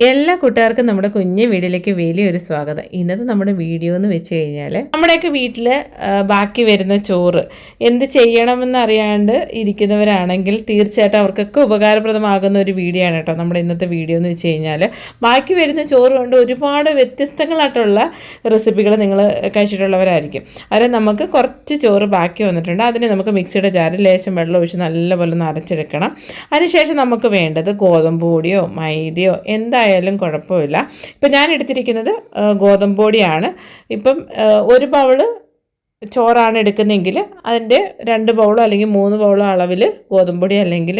എല്ലാ കൂട്ടുകാർക്കും നമ്മുടെ കുഞ്ഞു വീഡിയോയിലേക്ക് വലിയൊരു സ്വാഗതം. ഇന്നത്തെ നമ്മുടെ വീഡിയോ എന്ന് വെച്ച് കഴിഞ്ഞാൽ നമ്മുടെയൊക്കെ വീട്ടിൽ ബാക്കി വരുന്ന ചോറ് എന്ത് ചെയ്യണമെന്ന് അറിയാണ്ട് ഇരിക്കുന്നവരാണെങ്കിൽ തീർച്ചയായിട്ടും അവർക്കൊക്കെ ഉപകാരപ്രദമാകുന്ന ഒരു വീഡിയോ ആണ് കേട്ടോ നമ്മുടെ ഇന്നത്തെ വീഡിയോ എന്ന് വെച്ച് കഴിഞ്ഞാൽ ബാക്കി വരുന്ന ചോറ് കൊണ്ട് ഒരുപാട് വ്യത്യസ്തങ്ങളായിട്ടുള്ള റെസിപ്പികൾ നിങ്ങൾ കഴിച്ചിട്ടുള്ളവരായിരിക്കും. അത് നമുക്ക് കുറച്ച് ചോറ് ബാക്കി വന്നിട്ടുണ്ട്. അതിന് നമുക്ക് മിക്സിയുടെ ജാറിൽ ലേശം വെള്ളം ഒഴിച്ച് നല്ലപോലെ നിറച്ചെടുക്കണം അതിനുശേഷം നമുക്ക് വേണ്ടത് ഗോതമ്പ് പൊടിയോ മൈദയോ എന്തായാലും കുഴപ്പമില്ല. ഇപ്പം ഞാൻ എടുത്തിരിക്കുന്നത് ഗോതമ്പൊടിയാണ് ഗോതമ്പ് പൊടിയാണ്. ഇപ്പം ഒരു ബൗൾ ചോറാണ് എടുക്കുന്നതെങ്കിൽ അതിന്റെ രണ്ട് ബൗളോ അല്ലെങ്കിൽ മൂന്ന് ബൗളോ അളവിൽ ഗോതമ്പ് പൊടി അല്ലെങ്കിൽ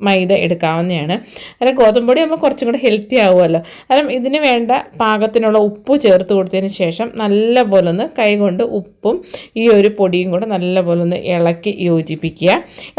മൈദ എടുക്കാവുന്നതാണ്. കാരണം ഗോതമ്പ് പൊടി ആകുമ്പോൾ കുറച്ചും കൂടെ ഹെൽത്തി ആവുമല്ലോ. കാരണം ഇതിന് വേണ്ട പാകത്തിനുള്ള ഉപ്പ് ചേർത്ത് കൊടുത്തതിന് ശേഷം നല്ലപോലെ ഒന്ന് കൈകൊണ്ട് ഉപ്പും ഈ ഒരു പൊടിയും കൂടെ നല്ലപോലെ ഒന്ന് ഇളക്കി യോജിപ്പിക്കുക.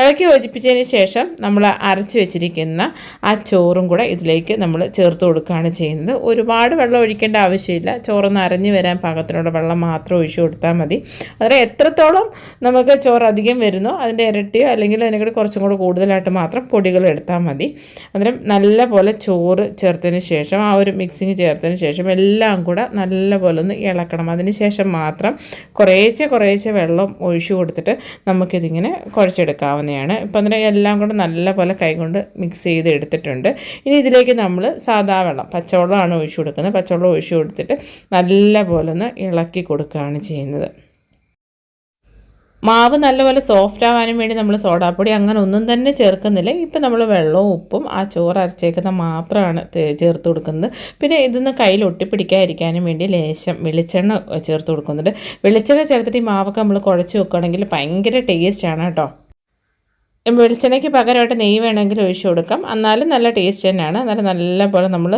ഇളക്കി യോജിപ്പിച്ചതിന് ശേഷം നമ്മൾ അരച്ച് വെച്ചിരിക്കുന്ന ആ ചോറും കൂടെ ഇതിലേക്ക് നമ്മൾ ചേർത്ത് കൊടുക്കുകയാണ് ചെയ്യുന്നത്. ഒരുപാട് വെള്ളം ഒഴിക്കേണ്ട ആവശ്യമില്ല. ചോറൊന്ന് അരഞ്ഞു വരാൻ പാകത്തിനുള്ള വെള്ളം മാത്രം ഒഴിച്ചു കൊടുത്താൽ മതി. അതായത് എത്രത്തോളം നമുക്ക് ചോറ് അധികം വരുന്നോ അതിന്റെ ഇരട്ടിയോ അല്ലെങ്കിൽ അതിനെക്കൂടി കുറച്ചും കൂടെ കൂടുതലായിട്ട് മാത്രം പൊടികൾ എടുത്താൽ മതി. അന്നേരം നല്ല പോലെ ചോറ് ചേർത്തതിന് ശേഷം ആ ഒരു മിക്സിങ് ചേർത്തതിന് ശേഷം എല്ലാം കൂടെ നല്ല പോലെ ഒന്ന് ഇളക്കണം. അതിന് ശേഷം മാത്രം കുറേശ്ശെ കുറേശ്ശെ വെള്ളം ഒഴിച്ചു കൊടുത്തിട്ട് നമുക്കിതിങ്ങനെ കുഴച്ചെടുക്കാവുന്നതാണ്. ഇപ്പം അന്നേരം എല്ലാം കൂടെ നല്ല പോലെ കൈകൊണ്ട് മിക്സ് ചെയ്ത് എടുത്തിട്ടുണ്ട്. ഇനി ഇതിലേക്ക് നമ്മൾ സാധാ വെള്ളം പച്ചവെള്ളമാണ് ഒഴിച്ചു കൊടുക്കുന്നത്. പച്ചവെള്ളം ഒഴിച്ചു കൊടുത്തിട്ട് നല്ല പോലെ ഒന്ന് ഇളക്കി കൊടുക്കുകയാണ് ചെയ്യുന്നത്. മാവ് നല്ലപോലെ സോഫ്റ്റ് ആവാനും വേണ്ടി നമ്മൾ സോഡാപ്പൊടി അങ്ങനെ ഒന്നും തന്നെ ചേർക്കുന്നില്ല. ഇപ്പം നമ്മൾ വെള്ളവും ഉപ്പും ആ ചോറ് അരച്ചേക്കുന്ന മാത്രമാണ് ചേർത്ത് കൊടുക്കുന്നത്. പിന്നെ ഇതൊന്ന് കയ്യിൽ ഒട്ടിപ്പിടിക്കാതിരിക്കാനും വേണ്ടി ലേശം വെളിച്ചെണ്ണ ചേർത്ത് കൊടുക്കുന്നുണ്ട്. വെളിച്ചെണ്ണ ചേർത്തിട്ട് ഈ മാവൊക്കെ നമ്മൾ കുഴച്ച് വെക്കുകയാണെങ്കിൽ ഭയങ്കര ടേസ്റ്റാണ് കേട്ടോ. വെളിച്ചെണ്ണയ്ക്ക് പകരമായിട്ട് നെയ്യ് വേണമെങ്കിൽ ഒഴിച്ചു കൊടുക്കാം. എന്നാലും നല്ല ടേസ്റ്റ് തന്നെയാണ്. എന്നാലും നല്ലപോലെ നമ്മൾ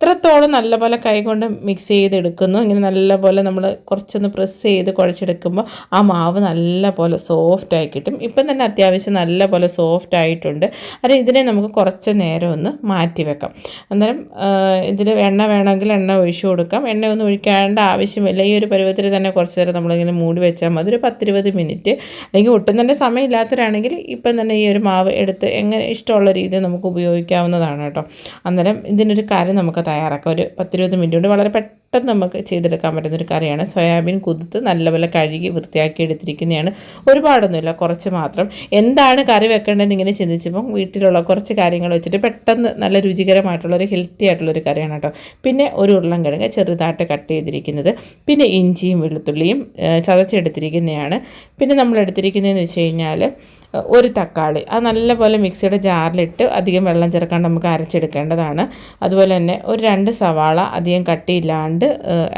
എത്രത്തോളം നല്ലപോലെ കൈകൊണ്ട് മിക്സ് ചെയ്തെടുക്കുന്നു. ഇങ്ങനെ നല്ലപോലെ നമ്മൾ കുറച്ചൊന്ന് പ്രസ് ചെയ്ത് കുഴച്ചെടുക്കുമ്പോൾ ആ മാവ് നല്ലപോലെ സോഫ്റ്റ് ആയി കിട്ടും. ഇപ്പം തന്നെ അത്യാവശ്യം നല്ലപോലെ സോഫ്റ്റ് ആയിട്ടുണ്ട്. അത് ഇതിനെ നമുക്ക് കുറച്ച് നേരം ഒന്ന് മാറ്റി വെക്കാം. അന്നേരം ഇതിൽ എണ്ണ വേണമെങ്കിൽ എണ്ണ ഒഴിച്ചു കൊടുക്കാം. എണ്ണ ഒന്നും ഒഴിക്കേണ്ട ആവശ്യമില്ല ഈ ഒരു പരുവത്തിൽ തന്നെ കുറച്ച് നേരം നമ്മളിങ്ങനെ മൂടി വെച്ചാൽ മതി. ഒരു പത്തിരുപത് മിനിറ്റ്. അല്ലെങ്കിൽ ഒട്ടും തന്നെ സമയമില്ലാത്തവരാണെങ്കിൽ ഇപ്പം തന്നെ ഈ ഒരു മാവ് എടുത്ത് എങ്ങനെ ഇഷ്ടമുള്ള രീതിയിൽ നമുക്ക് ഉപയോഗിക്കാവുന്നതാണ് കേട്ടോ. അന്നേരം ഇതിനൊരു കാര്യം നമുക്ക് തയ്യാറാക്കാം. ഒരു പത്തിരുപത് മിനിറ്റ് കൊണ്ട് വളരെ പെട്ടെന്ന് നമുക്ക് ചെയ്തെടുക്കാൻ പറ്റുന്ന ഒരു കറിയാണ്. സോയാബീൻ കുതിർത്ത് നല്ലപോലെ കഴുകി വൃത്തിയാക്കി എടുത്തിരിക്കുന്നതാണ്. ഒരുപാടൊന്നുമില്ല കുറച്ച് മാത്രം. എന്താണ് കറി വെക്കേണ്ടതെന്ന് ഇങ്ങനെ ചിന്തിച്ചപ്പം വീട്ടിലുള്ള കുറച്ച് കാര്യങ്ങൾ വെച്ചിട്ട് പെട്ടെന്ന് നല്ല രുചികരമായിട്ടുള്ള ഒരു ഹെൽത്തി ആയിട്ടുള്ളൊരു കറിയാണ് കേട്ടോ. പിന്നെ ഒരു ഉരുളൻകിഴങ്ങ് ചെറുതായിട്ട് കട്ട് ചെയ്തിരിക്കുന്നത്. പിന്നെ ഇഞ്ചിയും വെളുത്തുള്ളിയും ചതച്ചെടുത്തിരിക്കുന്നതാണ്. പിന്നെ നമ്മൾ എടുത്തിരിക്കുന്നതെന്ന് വെച്ച് കഴിഞ്ഞാൽ ഒരു തക്കാളി. അത് നല്ലപോലെ മിക്സിയുടെ ജാറിലിട്ട് അധികം വെള്ളം ചേർക്കാണ്ട് നമുക്ക് അരച്ചെടുക്കേണ്ടതാണ്. അതുപോലെ തന്നെ ഒരു രണ്ട് സവാള അധികം കട്ടിയില്ലാണ്ട്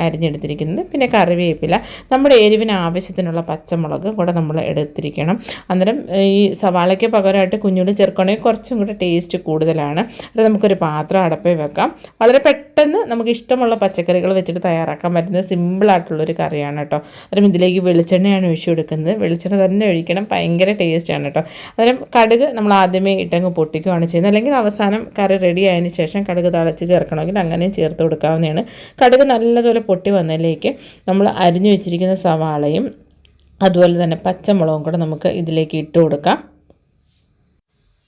അരിഞ്ഞെടുത്തിരിക്കുന്നത്. പിന്നെ കറിവേപ്പില. നമ്മുടെ എരിവിന് ആവശ്യത്തിനുള്ള പച്ചമുളക് കൂടെ നമ്മൾ എടുത്തിരിക്കണം. അന്നേരം ഈ സവാളയ്ക്ക് പകരമായിട്ട് കുഞ്ഞുള്ളി ചേർക്കണമെങ്കിൽ കുറച്ചും കൂടെ ടേസ്റ്റ് കൂടുതലാണ്. അത് നമുക്കൊരു പാത്രം അടപ്പിൽ വെക്കാം. വളരെ പെട്ടെന്ന് നമുക്ക് ഇഷ്ടമുള്ള പച്ചക്കറികൾ വെച്ചിട്ട് തയ്യാറാക്കാൻ പറ്റുന്ന സിമ്പിളായിട്ടുള്ളൊരു കറിയാണ് കേട്ടോ. അന്നേരം ഇതിലേക്ക് വെളിച്ചെണ്ണയാണ് ഒഴിച്ചു കൊടുക്കുന്നത്. വെളിച്ചെണ്ണ തന്നെ ഒഴിക്കണം. ഭയങ്കര ടേസ്റ്റാണ് കേട്ടോ അന്നേരം കടുക് നമ്മൾ ആദ്യമേ ഇട്ടങ്ങ് പൊട്ടിക്കുകയാണ് ചെയ്യുന്നത്. അല്ലെങ്കിൽ അവസാനം കറി റെഡി ആയതിനു ശേഷം കടുക് തളച്ച് ചേർക്കണമെങ്കിൽ അങ്ങനെയും ചേർത്ത് കൊടുക്കാവുന്നതാണ്. കടുക് നല്ലതുപോലെ പൊട്ടി വന്നതിലേക്ക് നമ്മൾ അരിഞ്ഞു വെച്ചിരിക്കുന്ന സവാളയും അതുപോലെ തന്നെ പച്ചമുളകും കൂടെ നമുക്ക് ഇതിലേക്ക് ഇട്ട് കൊടുക്കാം.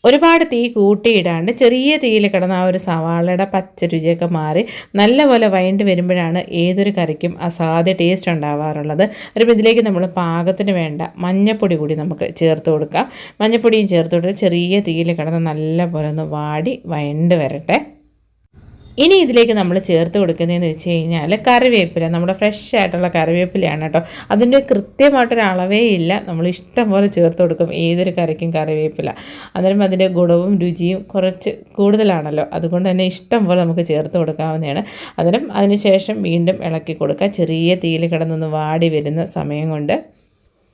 ഒരുപാട് തീ കൂട്ടിയിടാണ്ട് ചെറിയ തീയിൽ കിടന്ന ആ ഒരു സവാളയുടെ പച്ച രുചിയൊക്കെ മാറി നല്ലപോലെ വഴണ്ട് വരുമ്പോഴാണ് ഏതൊരു കറിക്കും അസാധ്യ ടേസ്റ്റ് ഉണ്ടാവാറുള്ളത്. ഒരു ഇതിലേക്ക് നമ്മൾ പാകത്തിന് വേണ്ട മഞ്ഞപ്പൊടി കൂടി നമുക്ക് ചേർത്ത് കൊടുക്കാം. മഞ്ഞപ്പൊടിയും ചേർത്ത് കൊടുത്ത് ചെറിയ തീയിൽ കിടന്ന് നല്ലപോലെ ഒന്ന് വാടി വഴണ്ട് വരട്ടെ. ഇനി ഇതിലേക്ക് നമ്മൾ ചേർത്ത് കൊടുക്കുന്നതെന്ന് വെച്ച് കഴിഞ്ഞാൽ കറിവേപ്പില നമ്മുടെ ഫ്രഷ് ആയിട്ടുള്ള കറിവേപ്പിലയാണ് കേട്ടോ. അതിന്റെ കൃത്യമായിട്ടൊരു അളവേ ഇല്ല. നമ്മൾ ഇഷ്ടം പോലെ ചേർത്ത് കൊടുക്കും ഏതൊരു കറിക്കും കറിവേപ്പില. അന്നേരം അതിന്റെ ഗുണവും രുചിയും കുറച്ച് കൂടുതലാണല്ലോ. അതുകൊണ്ട് തന്നെ ഇഷ്ടം പോലെ നമുക്ക് ചേർത്ത് കൊടുക്കാവുന്നതാണ്. അന്നേരം അതിന് ശേഷം വീണ്ടും ഇളക്കി കൊടുക്കുക. ചെറിയ തീയിൽ കിടന്നൊന്ന് വാടി വരുന്ന സമയം കൊണ്ട്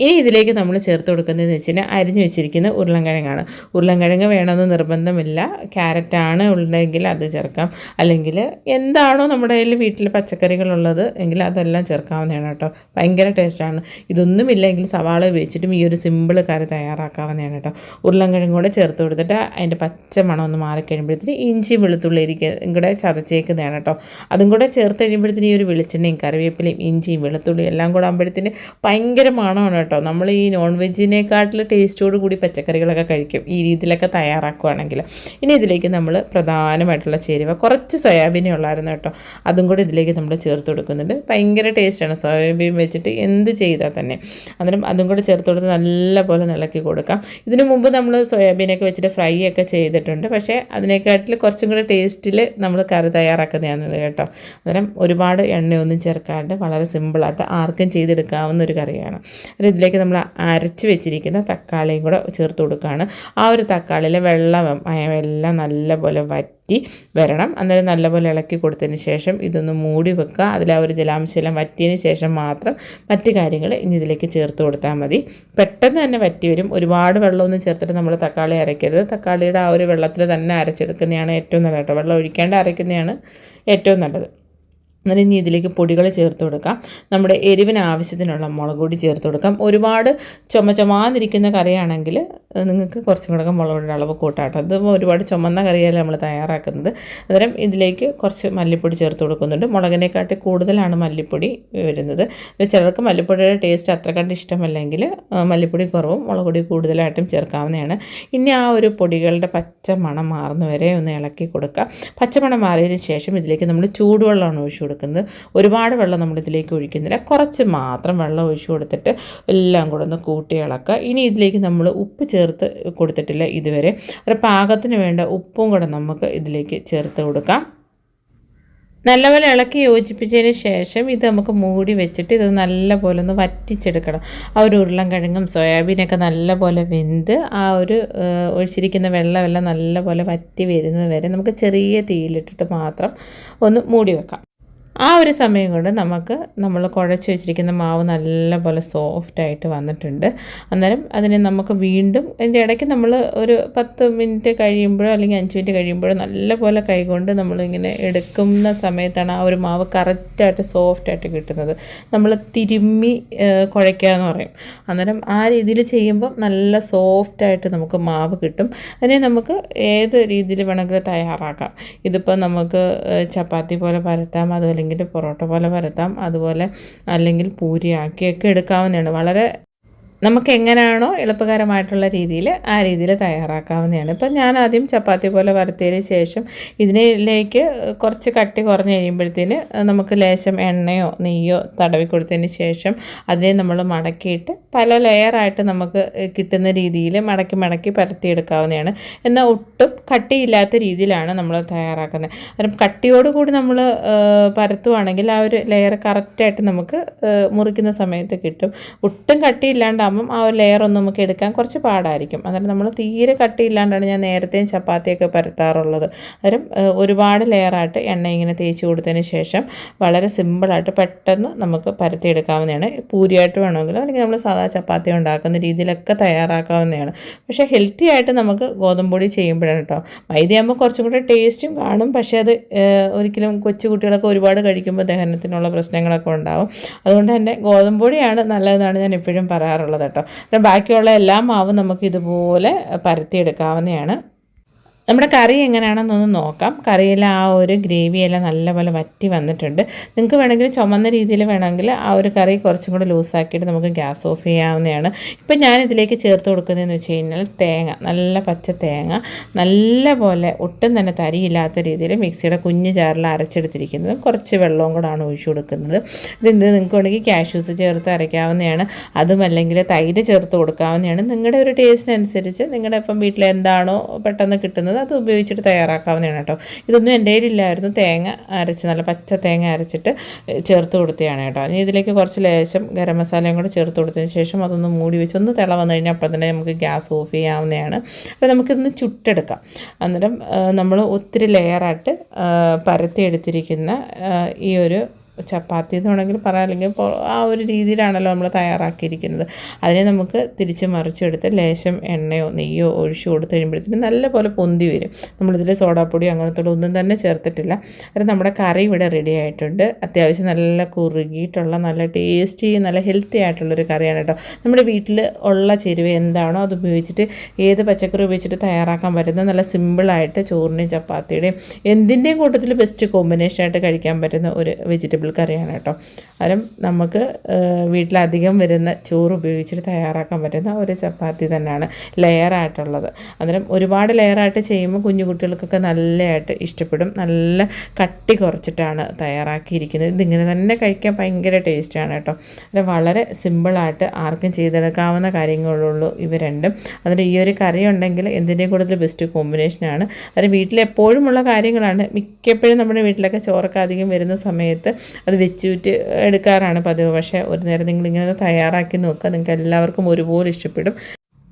ഇനി ഇതിലേക്ക് നമ്മൾ ചേർത്ത് കൊടുക്കുന്നതെന്ന് വെച്ച് അരിഞ്ഞു വെച്ചിരിക്കുന്ന ഉരുളൻകിഴങ്ങാണ്. ഉരുളൻകിഴങ്ങ് വേണമെന്ന് നിർബന്ധമില്ല. ക്യാരറ്റാണ് ഉണ്ടെങ്കിൽ അത് ചേർക്കാം. അല്ലെങ്കിൽ എന്താണോ നമ്മുടെ കയ്യിൽ വീട്ടിൽ പച്ചക്കറികളുള്ളത് എങ്കിൽ അതെല്ലാം ചേർക്കാവുന്നതാണ് കേട്ടോ. ഭയങ്കര ടേസ്റ്റാണ് ഇതൊന്നുമില്ലെങ്കിൽ സവാള ഉപയോഗിച്ചിട്ടും ഈ ഒരു സിമ്പിൾ കറി തയ്യാറാക്കാവുന്നതാണ് കേട്ടോ. ഉരുളൻകിഴങ്ങ് കൂടെ ചേർത്ത് കൊടുത്തിട്ട് അതിന്റെ പച്ച മണം ഒന്ന് മാറിക്കഴിയുമ്പോഴത്തേന് ഇഞ്ചി വെളുത്തുള്ളി ഇരിക്കും കൂടെ ചതച്ചേക്കുന്നതാണ് കേട്ടോ. അതും കൂടെ ചേർത്ത് കഴിയുമ്പോഴത്തേന് ഈ ഒരു വെളിച്ചെണ്ണയും കറിവേപ്പിലയും ഇഞ്ചിയും വെളുത്തുള്ളിയും എല്ലാം കൂടെ ആകുമ്പോഴത്തേന് ഭയങ്കര മണമാണ് കേട്ടോ. കേട്ടോ. നമ്മൾ ഈ നോൺ വെജിനേക്കാട്ടിൽ ടേസ്റ്റോട് കൂടി പച്ചക്കറികളൊക്കെ കഴിക്കും. ഈ രീതിയിലൊക്കെ തയ്യാറാക്കുകയാണെങ്കിൽ ഇനി ഇതിലേക്ക് നമ്മൾ പ്രധാനമായിട്ടുള്ള ചേരുവ കുറച്ച് സോയാബീനേ ഉള്ളായിരുന്നു കേട്ടോ. അതും കൂടി ഇതിലേക്ക് നമ്മൾ ചേർത്ത് കൊടുക്കുന്നുണ്ട്. ഭയങ്കര ടേസ്റ്റാണ്. സോയാബീൻ വെച്ചിട്ട് എന്ത് ചെയ്താൽ തന്നെ. അന്നേരം അതും കൂടി ചേർത്ത് കൊടുത്ത് നല്ലപോലെ ഇളക്കി കൊടുക്കാം. ഇതിനു മുമ്പ് നമ്മൾ സോയാബീനൊക്കെ വെച്ചിട്ട് ഫ്രൈ ഒക്കെ ചെയ്തിട്ടുണ്ട്. പക്ഷേ അതിനെക്കാട്ടിൽ കുറച്ചും കൂടി ടേസ്റ്റിൽ നമ്മൾ കറി തയ്യാറാക്കുന്നതാണ് കേട്ടോ. അന്നേരം ഒരുപാട് എണ്ണയൊന്നും ചേർക്കാണ്ട് വളരെ സിമ്പിളായിട്ട് ആർക്കും ചെയ്തെടുക്കാവുന്ന ഒരു കറിയാണ്. അത് ഇതിലേക്ക് നമ്മൾ അരച്ച് വെച്ചിരിക്കുന്ന തക്കാളിയും കൂടെ ചേർത്ത് കൊടുക്കുകയാണ്. ആ ഒരു തക്കാളിയിലെ വെള്ളം എല്ലാം നല്ലപോലെ വറ്റി വരണം. അന്നേരം നല്ലപോലെ ഇളക്കി കൊടുത്തതിന് ശേഷം ഇതൊന്ന് മൂടി വെക്കുക. അതിൽ ആ ഒരു ജലാംശം വറ്റിയതിന് ശേഷം മാത്രം മറ്റു കാര്യങ്ങൾ ഇനി ഇതിലേക്ക് ചേർത്ത് കൊടുത്താൽ മതി. പെട്ടെന്ന് തന്നെ വറ്റി വരും. ഒരുപാട് വെള്ളമൊന്നും ചേർത്തിട്ട് നമ്മൾ തക്കാളി അരയ്ക്കരുത്. തക്കാളിയുടെ ആ ഒരു വെള്ളത്തിൽ തന്നെ അരച്ചെടുക്കുന്നതാണ് ഏറ്റവും നല്ലത് കേട്ടോ. വെള്ളം ഒഴിക്കാണ്ട് അരയ്ക്കുന്നതാണ് ഏറ്റവും നല്ലത്. എന്നിട്ട് ഇനി ഇതിലേക്ക് പൊടികൾ ചേർത്ത് കൊടുക്കാം. നമ്മുടെ എരിവിന് ആവശ്യത്തിനുള്ള മുളക് പൊടി ചേർത്ത് കൊടുക്കാം. ഒരുപാട് ചുമ ചുമാന്നിരിക്കുന്ന കറിയാണെങ്കിൽ നിങ്ങൾക്ക് കുറച്ചും കൂടെ മുളക് പൊടിയുടെ അളവ് കൂട്ടാട്ടോ. അത് ഒരുപാട് ചുമന്ന കറിയല്ല നമ്മൾ തയ്യാറാക്കുന്നത്. അന്നേരം ഇതിലേക്ക് കുറച്ച് മല്ലിപ്പൊടി ചേർത്ത് കൊടുക്കുന്നുണ്ട്. മുളകിനെക്കാട്ടി കൂടുതലാണ് മല്ലിപ്പൊടി വരുന്നത്. ചിലർക്ക് മല്ലിപ്പൊടിയുടെ ടേസ്റ്റ് അത്ര കണ്ട് ഇഷ്ടമല്ലെങ്കിൽ മല്ലിപ്പൊടി കുറവും മുളകുപൊടി കൂടുതലായിട്ടും ചേർക്കാവുന്നതാണ്. ഇനി ആ ഒരു പൊടികളുടെ പച്ച മണം മാറുന്നവരെ ഒന്ന് ഇളക്കി കൊടുക്കുക പച്ചമണം മാറിയതിന് ശേഷം ഇതിലേക്ക് നമ്മൾ ചൂടുവെള്ളമാണ് ഒഴിച്ചു കൊടുക്കുന്നത്. ഒരുപാട് വെള്ളം നമ്മളിതിലേക്ക് ഒഴിക്കുന്നില്ല. കുറച്ച് മാത്രം വെള്ളം ഒഴിച്ചു കൊടുത്തിട്ട് എല്ലാം കൂടെ ഒന്ന് കൂട്ടി ഇളക്കുക. ഇനി ഇതിലേക്ക് നമ്മൾ ഉപ്പ് ചേർത്ത് കൊടുത്തിട്ടില്ല ഇതുവരെ. ഒരു പാകത്തിന് വേണ്ട ഉപ്പും കൂടെ നമുക്ക് ഇതിലേക്ക് ചേർത്ത് കൊടുക്കാം. നല്ലപോലെ ഇളക്കി യോജിപ്പിച്ചതിന് ശേഷം ഇത് നമുക്ക് മൂടി വെച്ചിട്ട് ഇത് നല്ലപോലെ ഒന്ന് വറ്റിച്ചെടുക്കണം. ആ ഒരു ഉരുളൻ കിഴങ്ങും സോയാബീനൊക്കെ നല്ലപോലെ വെന്ത് ആ ഒരു ഒഴിച്ചിരിക്കുന്ന വെള്ളമെല്ലാം നല്ലപോലെ വറ്റി വരുന്നത് വരെ നമുക്ക് ചെറിയ തീയിലിട്ടിട്ട് മാത്രം ഒന്ന് മൂടി വെക്കാം. ആ ഒരു സമയം കൊണ്ട് നമുക്ക് നമ്മൾ കുഴച്ച് വെച്ചിരിക്കുന്ന മാവ് നല്ലപോലെ സോഫ്റ്റായിട്ട് വന്നിട്ടുണ്ട്. അന്നേരം അതിനെ നമുക്ക് വീണ്ടും അതിന്റെ ഇടയ്ക്ക് നമ്മൾ ഒരു പത്ത് മിനിറ്റ് കഴിയുമ്പോഴോ അല്ലെങ്കിൽ അഞ്ച് മിനിറ്റ് കഴിയുമ്പോഴോ നല്ലപോലെ കൈകൊണ്ട് നമ്മളിങ്ങനെ എടുക്കുന്ന സമയത്താണ് ആ ഒരു മാവ് കറക്റ്റായിട്ട് സോഫ്റ്റായിട്ട് കിട്ടുന്നത്. നമ്മൾ തിരുമ്മി കുഴയ്ക്കുക എന്ന് പറയും. അന്നേരം ആ രീതിയിൽ ചെയ്യുമ്പം നല്ല സോഫ്റ്റായിട്ട് നമുക്ക് മാവ് കിട്ടും. അതിനെ നമുക്ക് ഏത് രീതിയിൽ വേണമെങ്കിലും തയ്യാറാക്കാം. ഇതിപ്പോൾ നമുക്ക് ചപ്പാത്തി പോലെ പരത്താം അതുപോലെ അല്ലെങ്കിൽ പൊറോട്ട പോലെ പരത്താം. അതുപോലെ അല്ലെങ്കിൽ പൂരിയാക്കിയൊക്കെ എടുക്കാവുന്നതാണ്. വളരെ നമുക്ക് എങ്ങനെയാണോ എളുപ്പകരമായിട്ടുള്ള രീതിയിൽ ആ രീതിയിൽ തയ്യാറാക്കാവുന്നതാണ്. ഇപ്പം ഞാൻ ആദ്യം ചപ്പാത്തി പോലെ വരത്തിയതിന് ശേഷം ഇതിനിലേക്ക് കുറച്ച് കട്ടി കുറഞ്ഞ് കഴിയുമ്പോഴത്തേന് നമുക്ക് ലേശം എണ്ണയോ നെയ്യോ തടവി കൊടുത്തതിന് ശേഷം അതിനെ നമ്മൾ മടക്കിയിട്ട് പല ലെയറായിട്ട് നമുക്ക് കിട്ടുന്ന രീതിയിൽ മടക്കി മടക്കി പരത്തിയെടുക്കാവുന്നതാണ്. എന്നാൽ ഒട്ടും കട്ടിയില്ലാത്ത രീതിയിലാണ് നമ്മൾ തയ്യാറാക്കുന്നത്. കാരണം കട്ടിയോടുകൂടി നമ്മൾ പരത്തുവാണെങ്കിൽ ആ ഒരു ലെയർ കറക്റ്റായിട്ട് നമുക്ക് മുറിക്കുന്ന സമയത്ത് കിട്ടും. ഒട്ടും കട്ടിയില്ലാണ്ട് ആകുമ്പം ആ ഒരു ലെയർ ഒന്നും നമുക്ക് എടുക്കാൻ കുറച്ച് പാടായിരിക്കും. അന്നേരം നമ്മൾ തീരെ കട്ടിയില്ലാണ്ടാണ് ഞാൻ നേരത്തെയും ചപ്പാത്തിയൊക്കെ പരത്താറുള്ളത്. അന്നേരം ഒരുപാട് ലെയറായിട്ട് എണ്ണ ഇങ്ങനെ തേച്ച് കൊടുത്തതിന് ശേഷം വളരെ സിമ്പിളായിട്ട് പെട്ടെന്ന് നമുക്ക് പരത്തിയെടുക്കാവുന്നതാണ്. പൂരിയായിട്ട് വേണമെങ്കിലും അല്ലെങ്കിൽ നമ്മൾ സാധാ ചപ്പാത്തി ഉണ്ടാക്കുന്ന രീതിയിലൊക്കെ തയ്യാറാക്കാവുന്നതാണ്. പക്ഷേ ഹെൽത്തി ആയിട്ട് നമുക്ക് ഗോതമ്പൊടി ചെയ്യുമ്പോഴാണ് കേട്ടോ മൈദയാകുമ്പോൾ കുറച്ചും കൂടെ ടേസ്റ്റും കാണും. പക്ഷേ അത് ഒരിക്കലും കൊച്ചു കുട്ടികളൊക്കെ ഒരുപാട് കഴിക്കുമ്പോൾ ദഹനത്തിനുള്ള പ്രശ്നങ്ങളൊക്കെ ഉണ്ടാവും. അതുകൊണ്ട് തന്നെ ഗോതമ്പൊടിയാണ് നല്ലതെന്നാണ് ഞാൻ എപ്പോഴും പറയാറുള്ളത്. കേട്ടോ. ബാക്കിയുള്ള എല്ലാ മാവും നമുക്ക് ഇതുപോലെ പരത്തിയെടുക്കാവുന്നതാണ്. നമ്മുടെ കറി എങ്ങനെയാണെന്നൊന്ന് നോക്കാം. കറിയിൽ ആ ഒരു ഗ്രേവിയെല്ലാം നല്ലപോലെ വറ്റി വന്നിട്ടുണ്ട്. നിങ്ങൾക്ക് വേണമെങ്കിൽ ചുമന്ന രീതിയിൽ വേണമെങ്കിൽ ആ ഒരു കറി കുറച്ചും കൂടെ ലൂസാക്കിയിട്ട് നമുക്ക് ഗ്യാസ് ഓഫ് ചെയ്യാവുന്നതാണ്. ഇപ്പം ഞാൻ ഇതിലേക്ക് ചേർത്ത് കൊടുക്കുന്നതെന്ന് വെച്ച് കഴിഞ്ഞാൽ തേങ്ങ നല്ല പച്ച തേങ്ങ നല്ല പോലെ ഒട്ടും തന്നെ തരിയില്ലാത്ത രീതിയിൽ മിക്സിയുടെ കുഞ്ഞ് ചാറിൽ അരച്ചെടുത്തിരിക്കുന്നത് കുറച്ച് വെള്ളവും കൂടാണ് ഒഴിച്ചു കൊടുക്കുന്നത്. ഇതെന്ത് നിങ്ങൾക്ക് വേണമെങ്കിൽ കാഷ്യൂസ് ചേർത്ത് അരയ്ക്കാവുന്നതാണ്. അതുമല്ലെങ്കിൽ തൈര് ചേർത്ത് കൊടുക്കാവുന്നതാണ്. നിങ്ങളുടെ ഒരു ടേസ്റ്റിനനുസരിച്ച് നിങ്ങളുടെ ഇപ്പം വീട്ടിൽ എന്താണോ പെട്ടെന്ന് കിട്ടുന്നത് അത് ഉപയോഗിച്ചിട്ട് തയ്യാറാക്കാവുന്നതാണ് കേട്ടോ. ഇതൊന്നും എന്റെ കയ്യിലില്ലായിരുന്നു. തേങ്ങ അരച്ച് നല്ല പച്ച തേങ്ങ അരച്ചിട്ട് ചേർത്ത് കൊടുത്തതാണ് കേട്ടോ. ഇനി ഇതിലേക്ക് കുറച്ച് ലേശം ഗരം മസാലയും കൂടെ ചേർത്ത് കൊടുത്തതിന് ശേഷം അതൊന്ന് മൂടി വെച്ച് ഒന്ന് തിള വന്നു കഴിഞ്ഞാൽ അപ്പം തന്നെ നമുക്ക് ഗ്യാസ് ഓഫ് ചെയ്യാവുന്നതാണ്. അപ്പോൾ നമുക്കിതൊന്ന് ചുട്ടെടുക്കാം. അന്നേരം നമ്മൾ ഒത്തിരി ലെയറായിട്ട് പരത്തിയെടുത്തിരിക്കുന്ന ഈ ഒരു ചപ്പാത്തി എന്ന് വേണമെങ്കിൽ പറയാം. അല്ലെങ്കിൽ ആ ഒരു രീതിയിലാണല്ലോ നമ്മൾ തയ്യാറാക്കിയിരിക്കുന്നത്. അതിനെ നമുക്ക് തിരിച്ച് മറിച്ചെടുത്ത് ലേശം എണ്ണയോ നെയ്യോ ഒഴിച്ചു കൊടുത്ത് കഴിയുമ്പോഴത്തേക്കും നല്ലപോലെ പൊന്തി വരും. നമ്മളിതിൽ സോഡാപ്പൊടിയോ അങ്ങനത്തെ ഒന്നും തന്നെ ചേർത്തിട്ടില്ല. അത് നമ്മുടെ കറി ഇവിടെ റെഡി ആയിട്ടുണ്ട്. അത്യാവശ്യം നല്ല കുറുകിയിട്ടുള്ള നല്ല ടേസ്റ്റി നല്ല ഹെൽത്തി ആയിട്ടുള്ളൊരു കറിയാണ് കേട്ടോ നമ്മുടെ വീട്ടിൽ ഉള്ള ചേരുവ എന്താണോ അത് ഉപയോഗിച്ചിട്ട് ഏത് പച്ചക്കറി ഉപയോഗിച്ചിട്ട് തയ്യാറാക്കാൻ പറ്റുന്ന നല്ല സിമ്പിളായിട്ട് ചോറിന്റെയും ചപ്പാത്തിയുടെയും എന്തിന്റെയും കൂട്ടത്തിൽ ബെസ്റ്റ് കോമ്പിനേഷനായിട്ട് കഴിക്കാൻ പറ്റുന്ന ഒരു വെജിറ്റബിൾ അറിയാം കേട്ടോ. അതും നമുക്ക് വീട്ടിലധികം വരുന്ന ചോറ് ഉപയോഗിച്ചിട്ട് തയ്യാറാക്കാൻ പറ്റുന്ന ഒരു ചപ്പാത്തി തന്നെയാണ് ലെയറായിട്ടുള്ളത്. അന്നേരം ഒരുപാട് ലെയറായിട്ട് ചെയ്യുമ്പോൾ കുഞ്ഞു കുട്ടികൾക്കൊക്കെ നല്ലതായിട്ട് ഇഷ്ടപ്പെടും. നല്ല കട്ടി കുറച്ചിട്ടാണ് തയ്യാറാക്കിയിരിക്കുന്നത്. ഇതിങ്ങനെ തന്നെ കഴിക്കാൻ ഭയങ്കര ടേസ്റ്റാണ് കേട്ടോ. അത് വളരെ സിമ്പിളായിട്ട് ആർക്കും ചെയ്തെടുക്കാവുന്ന കാര്യങ്ങളുള്ളൂ ഇവ രണ്ടും. അതിന് ഈ ഒരു കറി ഉണ്ടെങ്കിൽ എന്തിന്റെയും കൂടുതൽ ബെസ്റ്റ് കോമ്പിനേഷനാണ് അത് വീട്ടിലെപ്പോഴുമുള്ള കാര്യങ്ങളാണ്. മിക്കപ്പോഴും നമ്മുടെ വീട്ടിലൊക്കെ ചോറൊക്കെ അധികം വരുന്ന സമയത്ത് അത് വെച്ചിട്ട് എടുക്കാറാണ് പതിവ്. പക്ഷേ ഒരു നേരം നിങ്ങൾ ഇങ്ങനെ തയ്യാറാക്കി നോക്കുക. നിങ്ങൾക്ക് എല്ലാവർക്കും ഒരുപോലെ ഇഷ്ടപ്പെടും.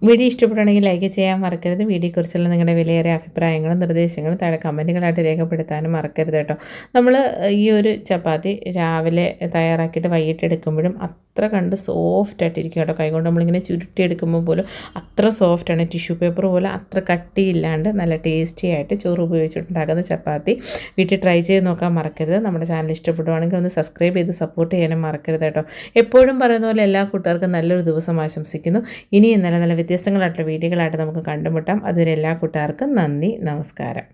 വീഡിയോ ഇഷ്ടപ്പെടുകയാണെങ്കിൽ ലൈക്ക് ചെയ്യാൻ മറക്കരുത്. വീഡിയോയെക്കുറിച്ചുള്ള നിങ്ങളുടെ വിലയേറിയ അഭിപ്രായങ്ങളും നിർദ്ദേശങ്ങളും താഴെ കമന്റുകളായിട്ട് രേഖപ്പെടുത്താനും മറക്കരുത് കേട്ടോ. നമ്മൾ ഈ ഒരു ചപ്പാത്തി രാവിലെ തയ്യാറാക്കിയിട്ട് വൈകിട്ട് എടുക്കുമ്പോഴും അത്ര കണ്ട് സോഫ്റ്റ് ആയിട്ടിരിക്കും കേട്ടോ. കൈകൊണ്ട് നമ്മളിങ്ങനെ ചുരുട്ടിയെടുക്കുമ്പോൾ പോലും അത്ര സോഫ്റ്റാണ് ടിഷ്യൂ പേപ്പർ പോലെ അത്ര കട്ടിയില്ലാണ്ട് നല്ല ടേസ്റ്റി ആയിട്ട് ചോറ് ഉപയോഗിച്ചിട്ടുണ്ടാക്കുന്ന ചപ്പാത്തി. വീട്ടിൽ ട്രൈ ചെയ്ത് നോക്കാൻ മറക്കരുത്. നമ്മുടെ ചാനൽ ഇഷ്ടപ്പെടുവാണെങ്കിൽ ഒന്ന് സബ്സ്ക്രൈബ് ചെയ്ത് സപ്പോർട്ട് ചെയ്യാനും മറക്കരുത് കേട്ടോ. എപ്പോഴും പറയുന്ന പോലെ എല്ലാ കൂട്ടുകാർക്കും നല്ലൊരു ദിവസം ആശംസിക്കുന്നു. ഇനിയും നല്ല നല്ല വ്യത്യസ്തങ്ങളായിട്ടുള്ള വീഡിയോകളായിട്ട് നമുക്ക് കണ്ടുമുട്ടാം. അതുവരെ എല്ലാ കൂട്ടുകാർക്കും നന്ദി നമസ്കാരം.